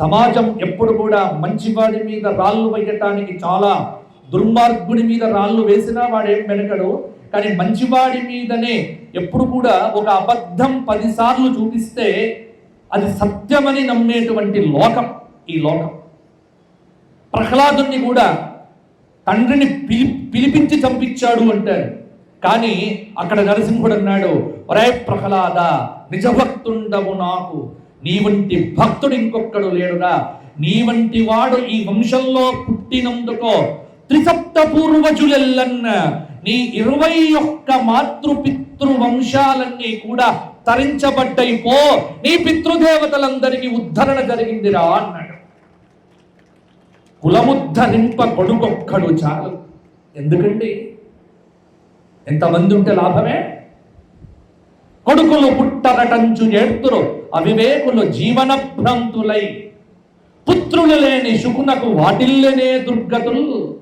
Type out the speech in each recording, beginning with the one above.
సమాజం ఎప్పుడు కూడా మంచివాడి మీద రాళ్ళు వేయటానికి చాలా దుర్మార్గుడి మీద రాళ్ళు వేసినా వాడేం వెనకడు. కానీ మంచివాడి మీదనే ఎప్పుడు కూడా ఒక అబద్ధం పదిసార్లు చూపిస్తే అది సత్యమని నమ్మేటువంటి లోకం ఈ లోకం. ప్రహ్లాదుని కూడా తండ్రిని పిలి పిలిపించి చంపించాడు అంటారు. కానీ అక్కడ నరసింహుడు అన్నాడు ఒరే ప్రహ్లాద నిజభక్తుండవు నాకు. నీ వంటి భక్తుడు ఇంకొక్కడు లేడురా. నీ వంటి వాడు ఈ వంశంలో పుట్టినందుకో త్రిసప్త పూర్వజులెల్లన్న నీ ఇరవై ఒక్క మాతృపితృ వంశాలన్నీ కూడా తరించబడ్డాయి పో. నీ పితృదేవతలందరికీ ఉద్ధరణ జరిగిందిరా అన్నాడు. కులముద్ధరింప కొడుకొక్కడు చాలు. ఎందుకండి? ఎంతమంది ఉంటే లాభమే? కొడుకులు పుట్టరటంచు నేర్తురు అవివేకులు జీవన భ్రాంతులై పుత్రులు లేని శుకునకు వాటిల్లనే దుర్గతులు.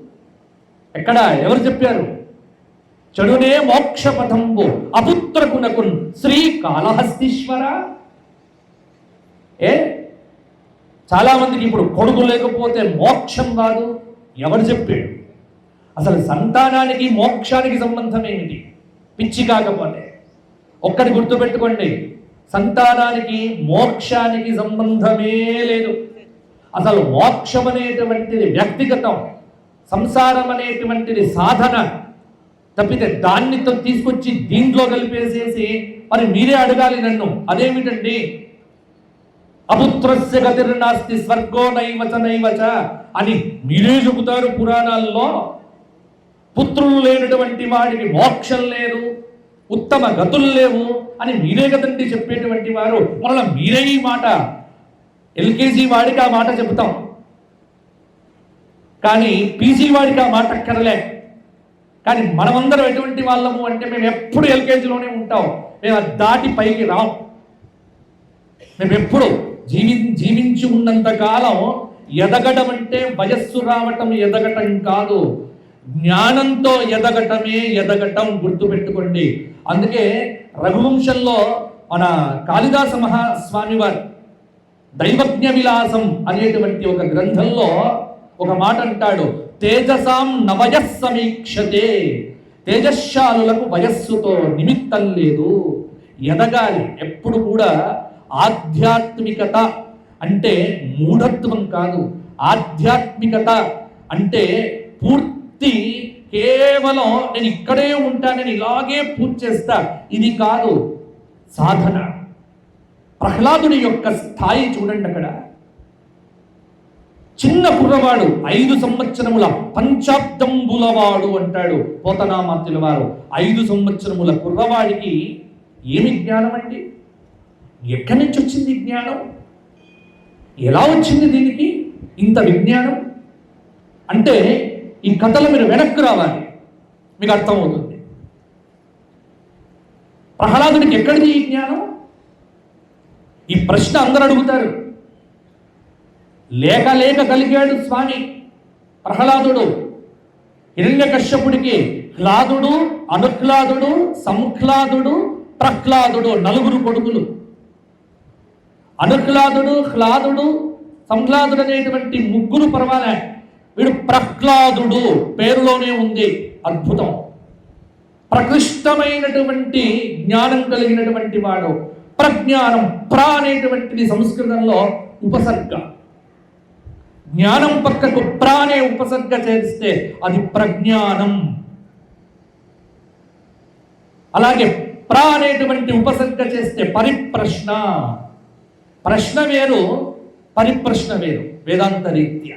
ఎక్కడ ఎవరు చెప్పారు? చెడునే మోక్షపథంబు అపుత్రకునకు శ్రీ కాళహస్తీశ్వర ఏ? చాలా మందికి ఇప్పుడు కొడుకు లేకపోతే మోక్షం కాదు. ఎవరు చెప్పాడు అసలు సంతానానికి మోక్షానికి సంబంధం ఏమిటి? పిచ్చి కాకపోతే. ఒక్కటి గుర్తుపెట్టుకోండి. సంతానానికి మోక్షానికి సంబంధమే లేదు. అసలు మోక్షం అనేటువంటిది వ్యక్తిగతం సంసారం అనేటువంటిది సాధన. తప్పితే దాన్ని తీసుకొచ్చి దీంట్లో కలిపేసేసి మరి మీరే అడగాలి నన్ను. అదేమిటండి? అపుత్రస్య గతిర్నాస్తి స్వర్గో నైవచ నైవచ అని మీరే చెబుతారు పురాణాల్లో. పుత్రులు లేనటువంటి వాడికి మోక్షం లేదు. ఉత్తమ గతులు లేవు అని మీరే కదండి చెప్పేటువంటి వారు. మరలా మీరే ఈ మాట. ఎల్కేజీ వాడికి ఆ మాట చెబుతాం. కానీ పీజీ వాడికి ఆ మాట అక్కర్లే. కానీ మనమందరం ఎటువంటి వాళ్ళము అంటే మేము ఎప్పుడు ఎల్కేజీలోనే ఉంటాం. మేము అది దాటి పైకి రాం. మేము ఎప్పుడు జీవి జీవించి ఉన్నంత కాలం ఎదగడం అంటే వయస్సు రావటం ఎదగటం కాదు. జ్ఞానంతో ఎదగటమే ఎదగటం గుర్తుపెట్టుకోండి. అందుకే రఘువంశంలో మన కాళిదాస మహాస్వామి వారు దైవజ్ఞ విలాసం అనేటువంటి ఒక గ్రంథంలో ఒక మాట అంటాడు తేజసాం నవయ సమీక్షతే. తేజశాలులకు వయస్సుతో నిమిత్తం లేదు. ఎదగాలి. ఎప్పుడు కూడా ఆధ్యాత్మికత అంటే మూఢత్వం కాదు. ఆధ్యాత్మికత అంటే పూర్తి కేవలం నేను ఇక్కడే ఉంటానని ఇలాగే పూజ చేస్తా ఇది కాదు. సాధన. ప్రహ్లాదుని యొక్క స్థాయి చూడండి అక్కడ. చిన్న కుర్రవాడు ఐదు సంవత్సరముల పంచాబ్దంబులవాడు అంటాడు పోతనామాత్యుల వారు. ఐదు సంవత్సరముల కుర్రవాడికి ఏమి జ్ఞానం అండి ఎక్కడి నుంచి వచ్చింది జ్ఞానం? ఎలా వచ్చింది దీనికి? ఇంత విజ్ఞానం? అంటే ఈ కథలో మీరు వెనక్కి రావాలి. మీకు అర్థమవుతుంది. ప్రహ్లాదుడికి ఎక్కడిది ఈ జ్ఞానం? ఈ ప్రశ్న అందరూ అడుగుతారు. లేక లేక కలిగాడు స్వామి ప్రహ్లాదుడు. హిరణ్యకశ్యపుడికి హ్లాదుడు అనుహ్లాదుడు సంహ్లాదుడు ప్రహ్లాదుడు నలుగురు కొడుకులు. అనుహ్లాదుడు హ్లాదుడు సంహ్లాదుడు అనేటువంటి ముగ్గురు పర్వాలే. వీడు ప్రహ్లాదుడు పేరులోనే ఉంది. అద్భుతం. ప్రకృష్టమైనటువంటి జ్ఞానం కలిగినటువంటి వాడు ప్రజ్ఞానం ప్ర అనేటువంటిది సంస్కృతంలో ఉపసర్గ. జ్ఞానం పక్కకు ప్ర అనే ఉపసర్గ చేస్తే అది ప్రజ్ఞానం. అలాగే ప్ర అనేటువంటి ఉపసర్గ చేస్తే పరిప్రశ్న. ప్రశ్న వేరు పరిప్రశ్న వేరు వేదాంత రీత్యా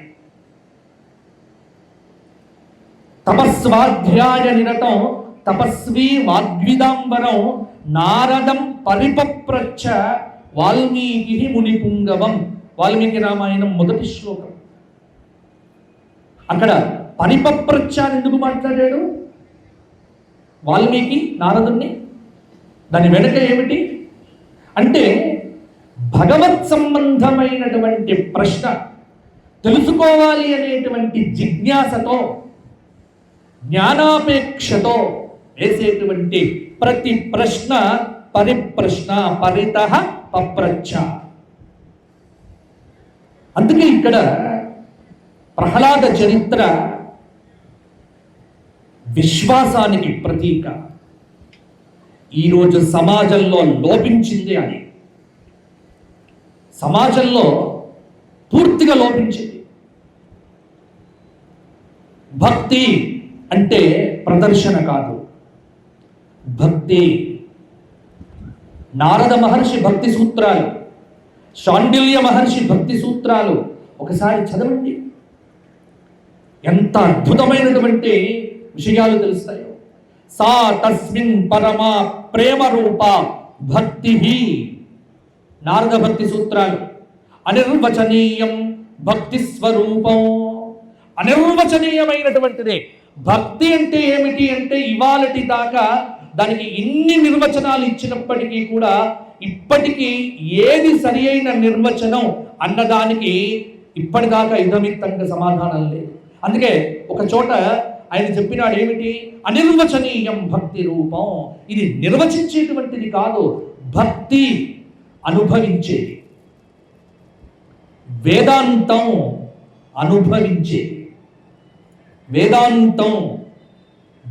తపస్వాధ్యాయ నిరతం తపస్వి వాగ్విదాంబరం నారదం పరిపప్రచ్చ వాల్మీకి మునిపుంగవం. వాల్మీకి రామాయణం మొదటి శ్లోకం. అక్కడ పరిపప్రచ్చ ఎందుకు మాట్లాడాడు? వాల్మీకి నారదుణ్ణి? దాని వెనుక ఏమిటి? అంటే భగవత్ సంబంధమైనటువంటి ప్రశ్న తెలుసుకోవాలి అనేటువంటి జిజ్ఞాసతో జ్ఞానాపేక్షతో వేసేటువంటి ప్రతి ప్రశ్న పరిప్రశ్న పరిత పప్రచ్చ అందుకే ఇక్కడ ప్రహ్లాద చరిత్ర విశ్వాసానికి ప్రతీక. ఈరోజు సమాజంలో లోపించింది అని సమాజంలో పూర్తిగా లోపించింది. భక్తి అంటే ప్రదర్శన కాదు. భక్తి. నారద మహర్షి భక్తి సూత్రాలు షాండిల్య మహర్షి భక్తి సూత్రాలు ఒకసారి చదవండి. ఎంత అద్భుతమైనటువంటి విషయాలు తెలుస్తాయో. సా తస్మిన్ పరమా ప్రేమ రూప భక్తి నారద భక్తి సూత్రాలు అనిర్వచనీయం భక్తి స్వరూపం. అనిర్వచనీయమైనటువంటిదే. భక్తి అంటే ఏమిటి అంటే ఇవాళటి దాకా దానికి ఇన్ని నిర్వచనాలు ఇచ్చినప్పటికీ కూడా ఇప్పటికీ ఏది సరి అయిన నిర్వచనం అన్నదానికి ఇప్పటిదాకా ఇదమిత్తంగా సమాధానం లేదు. అందుకే ఒక చోట ఆయన చెప్పినాడు ఏమిటి? అనిర్వచనీయం భక్తి రూపం. ఇది నిర్వచించేటువంటిది కాదు భక్తి అనుభవించేది. వేదాంతం అనుభవించేది. వేదాంతం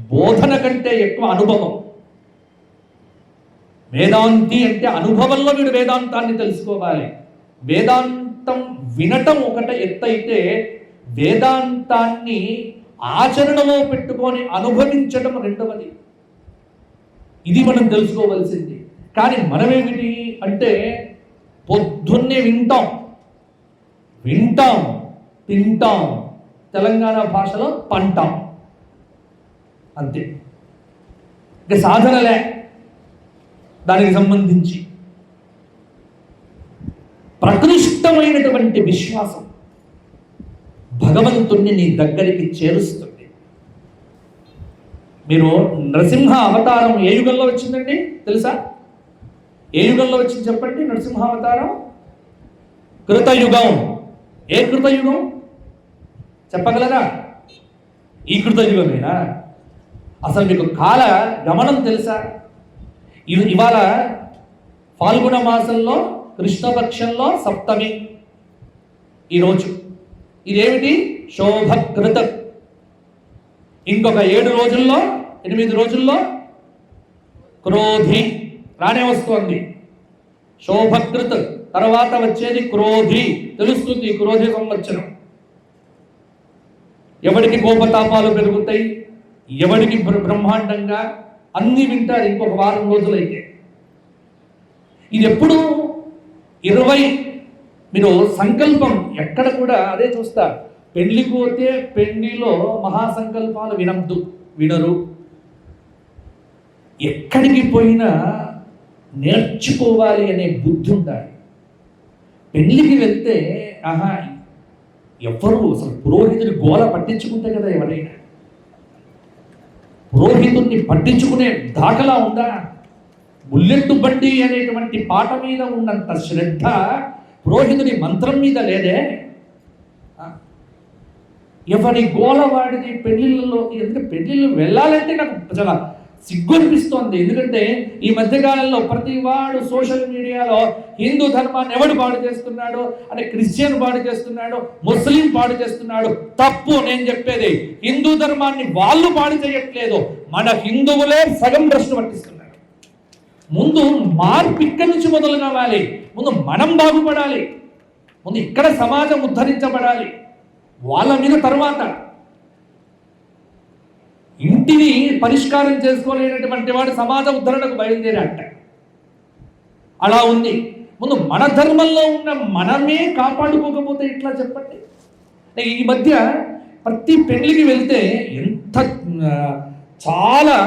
బోధన కంటే ఎక్కువ అనుభవం. వేదాంతి అంటే అనుభవంలో వీడు వేదాంతాన్ని తెలుసుకోవాలి. వేదాంతం వినటం ఒకట ఎత్తైతే వేదాంతాన్ని ఆచరణలో పెట్టుకొని అనుభవించడం రెండవది. ఇది మనం తెలుసుకోవలసింది. కానీ మనమేమిటి అంటే పొద్దున్నే వింటాం. వింటాం తింటాం. తెలంగాణ భాషలో పంట. అంతే. ఇక సాధనలే దానికి సంబంధించి. ప్రకృష్టమైనటువంటి విశ్వాసం భగవంతుణ్ణి నీ దగ్గరికి చేరుస్తుంది. మీరు నరసింహ అవతారం ఏ యుగంలో వచ్చిందండి తెలుసా? ఏ యుగంలో వచ్చింది చెప్పండి నరసింహ అవతారం? కృతయుగం. ఏ కృతయుగం? చెప్పగలరా? ఈ కృతయుగమేనా అసలు మీకు కాల గమనం తెలుసా? ఇది ఇవాళ ఫాల్గుణ మాసంలో కృష్ణపక్షంలో సప్తమి ఈరోజు. ఇదేమిటి? శోభకృత. ఇంకొక ఏడు రోజుల్లో ఎనిమిది రోజుల్లో క్రోధి రానే వస్తుంది. శోభకృత్. తర్వాత వచ్చేది క్రోధి. తెలుస్తుంది క్రోధి సంవత్సరం. ఎవడికి కోపతాపాలు పెరుగుతాయి? ఎవడికి బ్రహ్మాండంగా అన్ని వింటారు ఇంకొక వారం రోజులైతే. ఇది ఎప్పుడు ఇరవై మీరు సంకల్పం ఎక్కడ కూడా అదే చూస్తారు పెళ్ళికి పోతే పెళ్ళిలో మహాసంకల్పాలు వినద్దు వినరు. ఎక్కడికి పోయినా నేర్చుకోవాలి అనే బుద్ధి ఉండాలి. పెళ్ళికి వెళ్తే ఆహా ఎవరు అసలు పురోహితుని గోల పట్టించుకుంటే కదా ఎవరైనా. పురోహితుణ్ణి పట్టించుకునే దాఖలా ఉందా? బుల్లెట్టు బండి అనేటువంటి పాట మీద ఉన్నంత శ్రద్ధ పురోహితుని మంత్రం మీద లేదే. ఎవరి గోల వాడిది పెళ్ళిళ్ళలో ఎందుకంటే పెళ్ళిళ్ళు వెళ్ళాలంటే నాకు చాలా సిగ్గు అనిపిస్తోంది ఎందుకంటే ఈ మధ్యకాలంలో ప్రతి వాడు సోషల్ మీడియాలో హిందూ ధర్మాన్ని ఎవడు పాడు చేస్తున్నాడు? అంటే క్రిస్టియన్ పాడు చేస్తున్నాడు ముస్లిం పాడు చేస్తున్నాడు. తప్పు నేను చెప్పేది హిందూ ధర్మాన్ని వాళ్ళు పాడు చేయట్లేదు. మన హిందువులే సగం భ్రష్టు పట్టిస్తున్నారు. ముందు మార్పు ఇక్కడి నుంచి మొదలు కావాలి ముందు మనం బాగుపడాలి. ముందు ఇక్కడ సమాజం ఉద్ధరించబడాలి. వాళ్ళ మీద తర్వాత ఇంటిని పరిష్కారం చేసుకోలేనటువంటి వాడు సమాజ ఉద్ధరణకు బయలుదేరాట అలా ఉంది. ముందు మన ధర్మంలో ఉన్న మనమే కాపాడుకోకపోతే ఇట్లా చెప్పండి? అంటే ఈ మధ్య ప్రతి పెళ్ళికి వెళ్తే ఎంత చాలా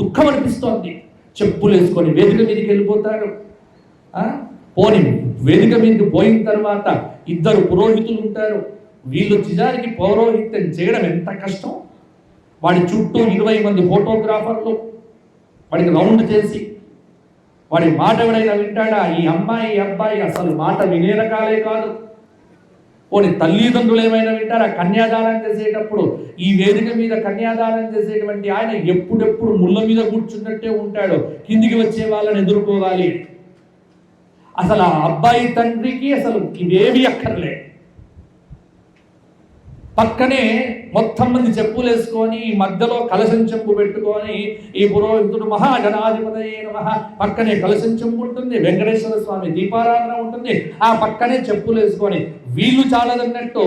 దుఃఖం అనిపిస్తోంది. చెప్పులు వేసుకొని వేదిక మీదకి వెళ్ళిపోతారు. పోని వేదిక మీదకి పోయిన తర్వాత ఇద్దరు పురోహితులు ఉంటారు. వీళ్ళు నిజానికి పౌరోహిత్యం చేయడం ఎంత కష్టం? వాడి చుట్టూ ఇరవై మంది ఫోటోగ్రాఫర్లు వాడికి రౌండ్ చేసి వాడి మాట ఎవడైనా వింటాడా? ఈ అమ్మాయి ఈ అబ్బాయి అసలు మాట వినే రకాలే కాదు. పోనీ తల్లిదండ్రులు ఏమైనా వింటారా? కన్యాదానం చేసేటప్పుడు ఈ వేదిక మీద కన్యాదానం చేసేటువంటి ఆయన ఎప్పుడెప్పుడు ముళ్ళ మీద కూర్చున్నట్టే ఉంటాడు. కిందికి వచ్చే వాళ్ళని ఎదుర్కోవాలి. అసలు ఆ అబ్బాయి తండ్రికి అసలు ఇవేవి అక్కర్లే. పక్కనే మొత్తం మంది చెప్పులు వేసుకొని ఈ మధ్యలో కలశం చెంపు పెట్టుకొని ఈ పురోహితుడు మహాగణాధిపతయే నమః. పక్కనే కలశం చెంపు ఉంటుంది వెంకటేశ్వర స్వామి దీపారాధన ఉంటుంది. ఆ పక్కనే చెప్పులు వేసుకొని వీళ్ళు చాలదన్నట్టు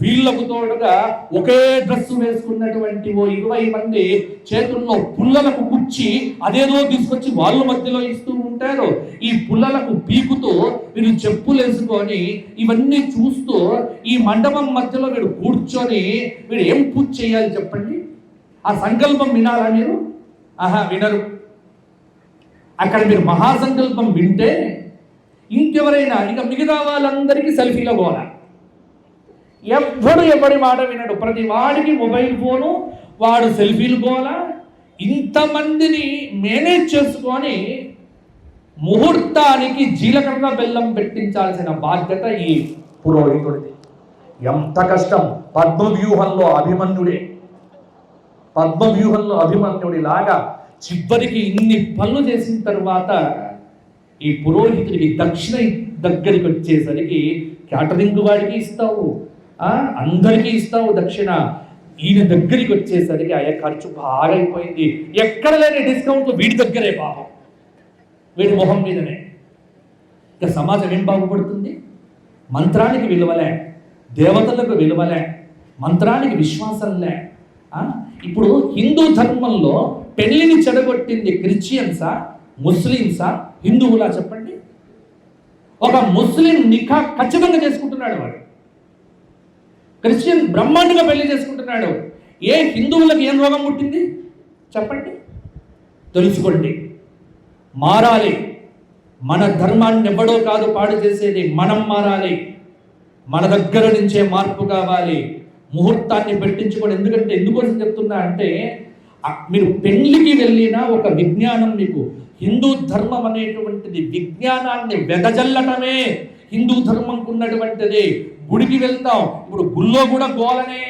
వీళ్ళకు తోడుగా ఒకే డ్రెస్సు వేసుకున్నటువంటి ఓ ఇరవై మంది చేతుల్లో పుల్లలకు కుచ్చి అదేదో తీసుకొచ్చి వాళ్ళ మధ్యలో ఇస్తూ ఉంటారు. ఈ పుల్లలకు పీకుతూ వీళ్ళు చెప్పులు వేసుకొని ఇవన్నీ చూస్తూ ఈ మండపం మధ్యలో వీడు కూర్చొని వీడు ఏం పూజ చేయాలి చెప్పండి? ఆ సంకల్పం వినాలా మీరు? ఆహా వినరు. అక్కడ మీరు మహాసంకల్పం వింటే ఇంకెవరైనా ఇక మిగతా వాళ్ళందరికీ సెల్ఫీలో పోలా ఎవ్వడు ఎవడి మాట వినడు. ప్రతి వాడికి మొబైల్ ఫోను వాడు సెల్ఫీలు పోలా ఇంతమందిని మేనేజ్ చేసుకొని ముహూర్తానికి జీలకర్ర బెల్లం పెట్టించాల్సిన బాధ్యత ఈ పురోహితుడిది. ఎంత కష్టం. పద్మవ్యూహంలో అభిమన్యుడే. పద్మవ్యూహంలో అభిమన్యుడి లాగా చివరికి ఇన్ని పనులు చేసిన తర్వాత ఈ పురోహితుడికి దక్షిణ దగ్గరికి వచ్చేసరికి క్యాటరింగ్ వాడికి ఇస్తావు. అందరికీ ఇస్తావు దక్షిణ. ఈయన దగ్గరికి వచ్చేసరికి అయ్యా ఖర్చు బాగా అయిపోయింది ఎక్కడ లేని డిస్కౌంట్ వీడి దగ్గరే పాపం. వీడి మొహం మీదనే. ఇక సమాజం ఏం బాగుపడుతుంది? మంత్రానికి విలువలే. దేవతలకు విలువలే మంత్రానికి విశ్వాసంలే ఇప్పుడు హిందూ ధర్మంలో పెళ్ళిని చెడగొట్టింది క్రిస్టియన్సా ముస్లింసా హిందువులా చెప్పండి. ఒక ముస్లిం నిఖా ఖచ్చితంగా చేసుకుంటున్నాడు వాడు. క్రిస్టియన్ బ్రహ్మాండంగా పెళ్ళి చేసుకుంటున్నాడు. ఏ హిందువులకు ఏం రోగం పుట్టింది? చెప్పండి. తెలుసుకోండి. మారాలి. మన ధర్మాన్ని ఎవడో కాదు పాడు చేసేది మనం మారాలి. మన దగ్గర నుంచే మార్పు కావాలి. ముహూర్తాన్ని పెట్టించుకోండి. ఎందుకంటే ఎందుకోసం చెప్తున్నా అంటే మీరు పెళ్ళికి వెళ్ళిన ఒక విజ్ఞానం మీకు హిందూ ధర్మం అనేటువంటిది విజ్ఞానాన్ని వెదజల్లటమే. హిందూ ధర్మంకు ఉన్నటువంటిది. గుడికి వెళ్తాం. ఇప్పుడు గుళ్ళో కూడా గోలనే.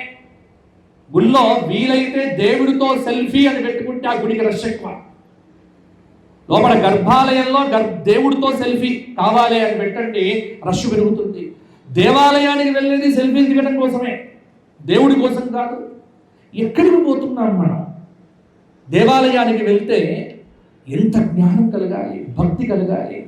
గుళ్ళో వీలైతే దేవుడితో సెల్ఫీ అని పెట్టుకుంటే ఆ గుడికి రష్ ఎక్కువ. లోపల గర్భాలయంలో గర్ దేవుడితో సెల్ఫీ కావాలి అని పెట్టండి రష్ పెరుగుతుంది. దేవాలయానికి వెళ్ళేది సెల్ఫీ దిగడం కోసమే. దేవుడి కోసం కాదు ఎక్కడికి పోతున్నాం మనం? దేవాలయానికి వెళ్తే ఎంత జ్ఞానం కలగాలి భక్తి కలగాలి